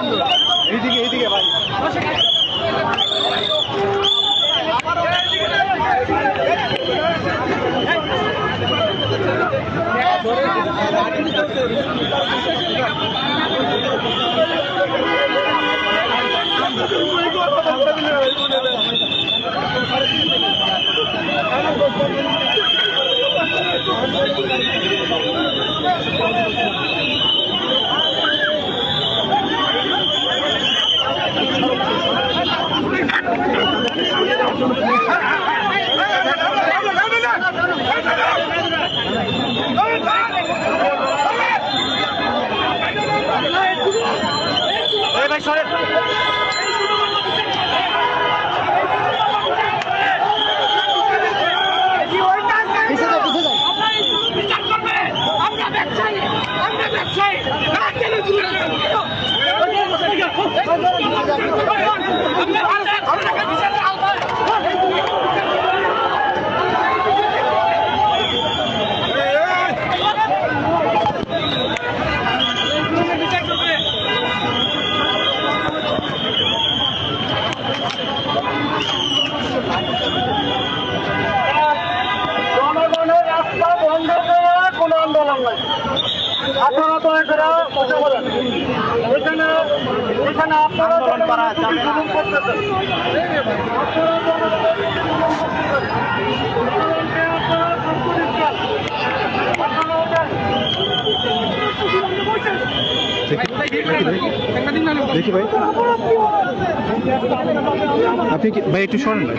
Alhamdulillah. ভাই সরেন আমরা ব্যবসায়ী আমরা ব্যবসায়ী দিচ্ছেন। আপনারা ওঠেন। দেখি ভাই আপনি কি ভাই একটু সরেন না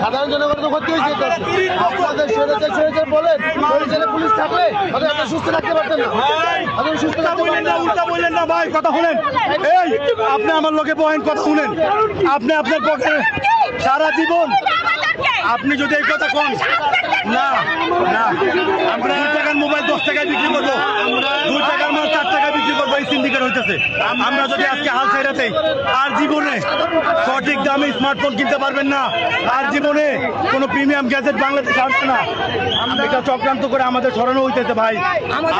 সাধারণ জনগণ তো ক্ষতি হয়েছে বলেন পুলিশ থাকলে আপনি সুস্থ থাকতে পারতেন না। আপনি সুস্থ বললেন না উল্টা বললেন না ভাই কথা শুনেন। এই আপনি আমার লোকে বহেন কথা শুনেন। আপনি আপনার পক্ষে সারা জীবন আপনি যদি এই কথা কন না না। আমরা টাকার মোবাইল দশ টাকায় বিক্রি করব। দুই টাকার মাল চার টাকায় বিক্রি করব এই সিন্ডিকেট হইতেছে। আমরা যদি আজকে হাল ছাইরাতে আর জীবনে সঠিক দামে স্মার্টফোন কিনতে পারবেন না। আর জীবনে কোনো প্রিমিয়াম গ্যাজেট বাংলাদেশে আসবে না। এটা চক্রান্ত করে আমাদের সরানো হইতেছে ভাই।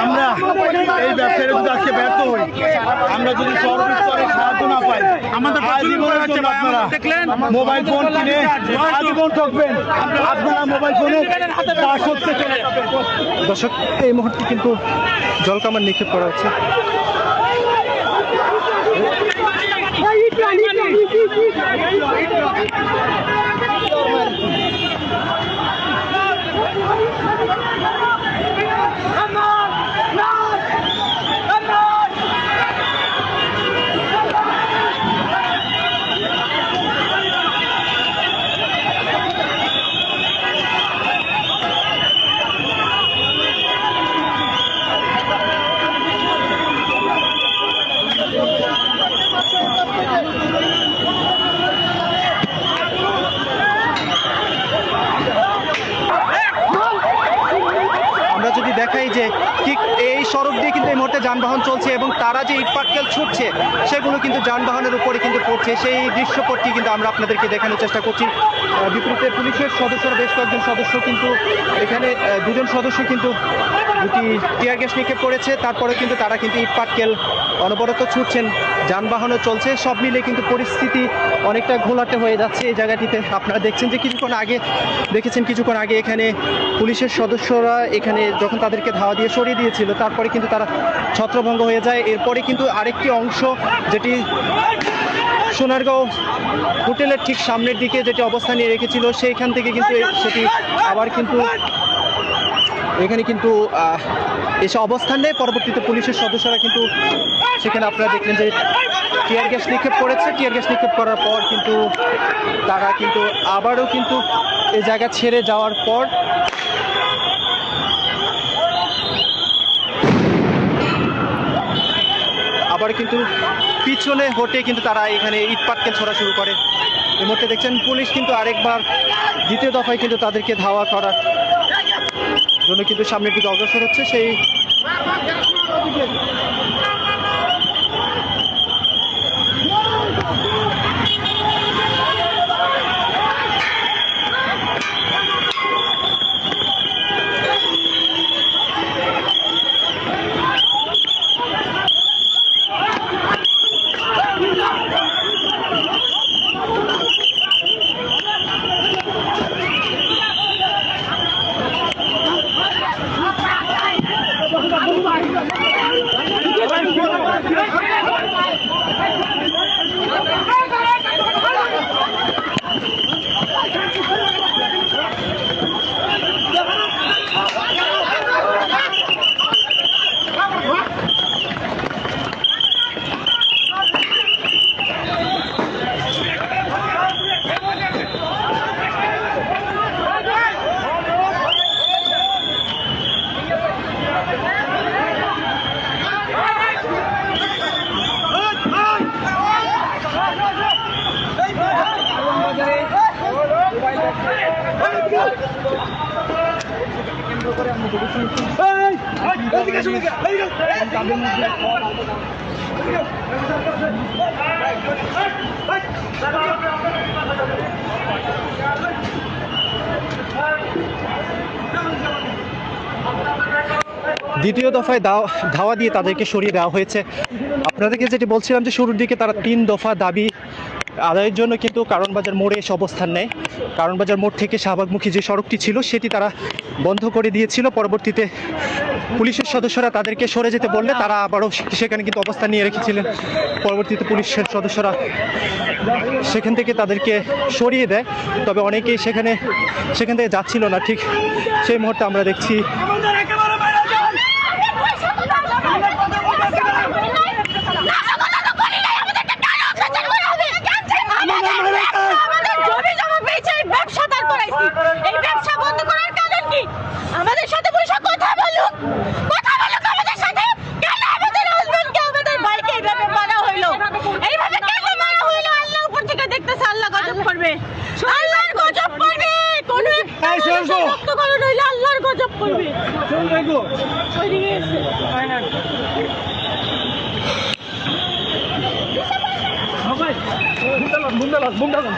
আমরা এই ব্যবসায় যদি আজকে ব্যর্থ হই আমরা যদি সর্বস্তরে সাহায্য না পাই আমাদের আপনারা। মোবাইল ফোন কিনে আজীবন ঠকবেন। আপনারা মোবাইল ফোনে দর্শক এই মুহূর্তে কিন্তু জলকামান নিক্ষেপ করা হচ্ছে যে ঠিক এই সড়ক দিয়ে কিন্তু এই মুহূর্তে যানবাহন চলছে এবং তারা যে ইটপাটকেল ছুটছে, সেগুলো কিন্তু যানবাহনের উপরে কিন্তু পড়ছে। সেই দৃশ্যপটটি কিন্তু আমরা আপনাদেরকে দেখানোর চেষ্টা করছি। বিপরীতে পুলিশের সদস্যরা বেশ কয়েকজন সদস্য কিন্তু এখানে দুজন সদস্য কিন্তু দুটি টিয়ার গ্যাস নিক্ষেপ করেছে। তারপরে কিন্তু তারা কিন্তু ইটপাটকেল অনবরত ছুটছেন। যানবাহনও চলছে। সব মিলে কিন্তু পরিস্থিতি অনেকটা ঘোলাটে হয়ে যাচ্ছে এই জায়গাটিতে। আপনারা দেখছেন যে কিছুক্ষণ আগে, দেখেছেন কিছুক্ষণ আগে এখানে পুলিশের সদস্যরা এখানে যখন তাদেরকে ধাওয়া দিয়ে সরিয়ে দিয়েছিল, তারপরে কিন্তু তারা ছত্রভঙ্গ হয়ে যায়। এরপরে কিন্তু আরেকটি অংশ যেটি সোনারগাঁও হোটেলের ঠিক সামনের দিকে যেটি অবস্থান নিয়ে রেখেছিল, সেইখান থেকে কিন্তু সেটি আবার কিন্তু এখানে কিন্তু এসে অবস্থান নেয়। পরবর্তীতে পুলিশের সদস্যরা কিন্তু সেখানে আপনারা দেখলেন যে টিয়ার গ্যাস নিক্ষেপ করেছে। টিয়ার গ্যাস নিক্ষেপ করার পর কিন্তু তারা কিন্তু আবারও কিন্তু এই জায়গা ছেড়ে যাওয়ার পর আবার কিন্তু পিছনে হটে কিন্তু তারা এখানে ইট পাটকেল ছোড়া শুরু করে। এর মধ্যে দেখছেন পুলিশ কিন্তু আরেকবার দ্বিতীয় দফায় কিন্তু তাদেরকে ধাওয়া করার জন্য কিন্তু সামনের দিকে অগ্রসর হচ্ছে। সেই দ্বিতীয় দফায় ধাওয়া দিয়ে তাদেরকে সরিয়ে দেওয়া হয়েছে। আপনাদেরকে যেটি বলছিলাম যে শুরুর দিকে তারা তিন দফা দাবি আদায়ের জন্য কিন্তু কারণবাজার মোড়ে এসে অবস্থান নেয়। কারণবাজার মোড় থেকে শাহবাগমুখী যে সড়কটি ছিল, সেটি তারা বন্ধ করে দিয়েছিল। পরবর্তীতে পুলিশের সদস্যরা তাদেরকে সরে যেতে বললে তারা আবারও সেখানে কিন্তু অবস্থান নিয়ে রেখেছিলেন। পরবর্তীতে পুলিশের সদস্যরা সেখান থেকে তাদেরকে সরিয়ে দেয়। তবে অনেকেই সেখানে, সেখান থেকে যাচ্ছিল না। ঠিক সেই মুহূর্তে আমরা দেখছি तपाईँको मुन्दा ल मुन्दा ल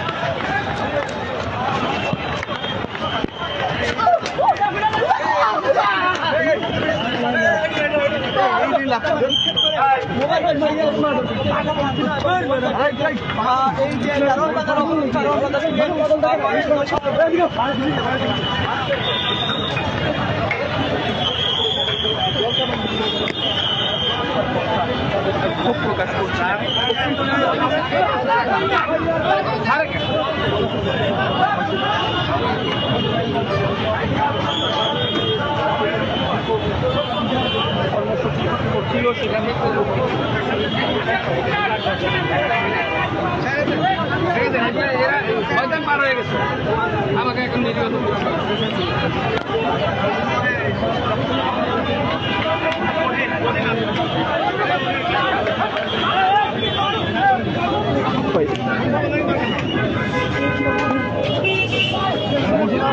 मोबाइल প্রকাশ করছেন কর্মসূচি ছিল সেখানে শয়তান আমাকে এখন নির্গত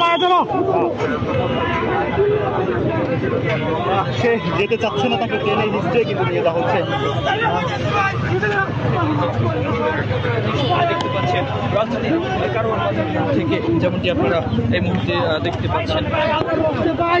পায়ে সে যেতে চাচ্ছে না তাকে টেনে নিশ্চয়ই কিন্তু নিয়ে যাওয়া হচ্ছে। দেখতে পাচ্ছেন রাজধানী কারণ থেকে যেমনটি আপনারা এই মুহূর্তে দেখতে পাচ্ছেন। ভাই।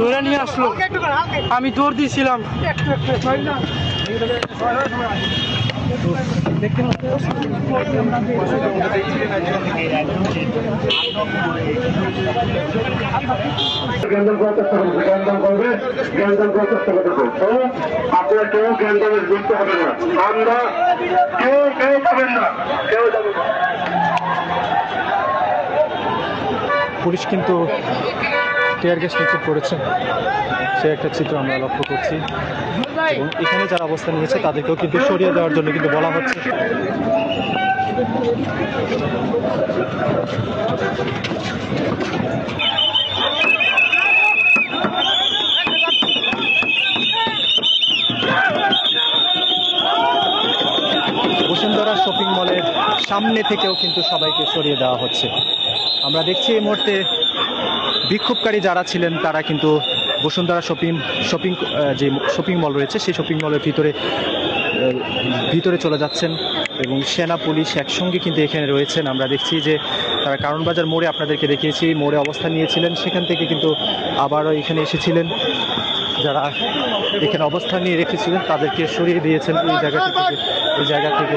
ধরে নিয়ে আসলো। আমি দৌড় দিয়েছিলাম। আপনারা কেউ জ্ঞানদানে যুক্ত হবে না আমরা কেউ কেউ পাবেন না। কেউ যাবেন না। পুলিশ কিন্তু টিয়ার গ্যাস নিক্ষেপ করেছে। সে একটা চিত্র আমরা লক্ষ্য করছি। এবং এখানে যারা অবস্থান নিয়েছে, তাদেরকেও কিন্তু সরিয়ে দেওয়ার জন্য কিন্তু বলা হচ্ছে। বসুন্ধরা শপিং মলের সামনে থেকেও কিন্তু সবাইকে সরিয়ে দেওয়া হচ্ছে। আমরা দেখছি এই মুহূর্তে বিক্ষোভকারী যারা ছিলেন, তারা কিন্তু বসুন্ধরা শপিং শপিং যে শপিং মল রয়েছে, সেই শপিং মলের ভিতরে ভিতরে চলে যাচ্ছেন এবং সেনা, পুলিশ একসঙ্গে কিন্তু এখানে রয়েছেন। আমরা দেখছি যে তারা কারণবাজার মোড়ে আপনাদেরকে দেখিয়েছি মোড়ে অবস্থান নিয়েছিলেন, সেখান থেকে কিন্তু আবারও এখানে এসেছিলেন। যারা এখানে অবস্থান নিয়ে রেখেছিলেন, তাদেরকে সরিয়ে দিয়েছেন এই জায়গা থেকে, এই জায়গা থেকে।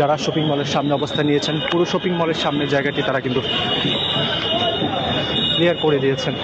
যারা শপিং মলের সামনে অবস্থান নিয়েছেন, পুরো শপিং মলের সামনে জায়গাটি তারা কিন্তু ক্লিয়ার করে দিয়েছেন।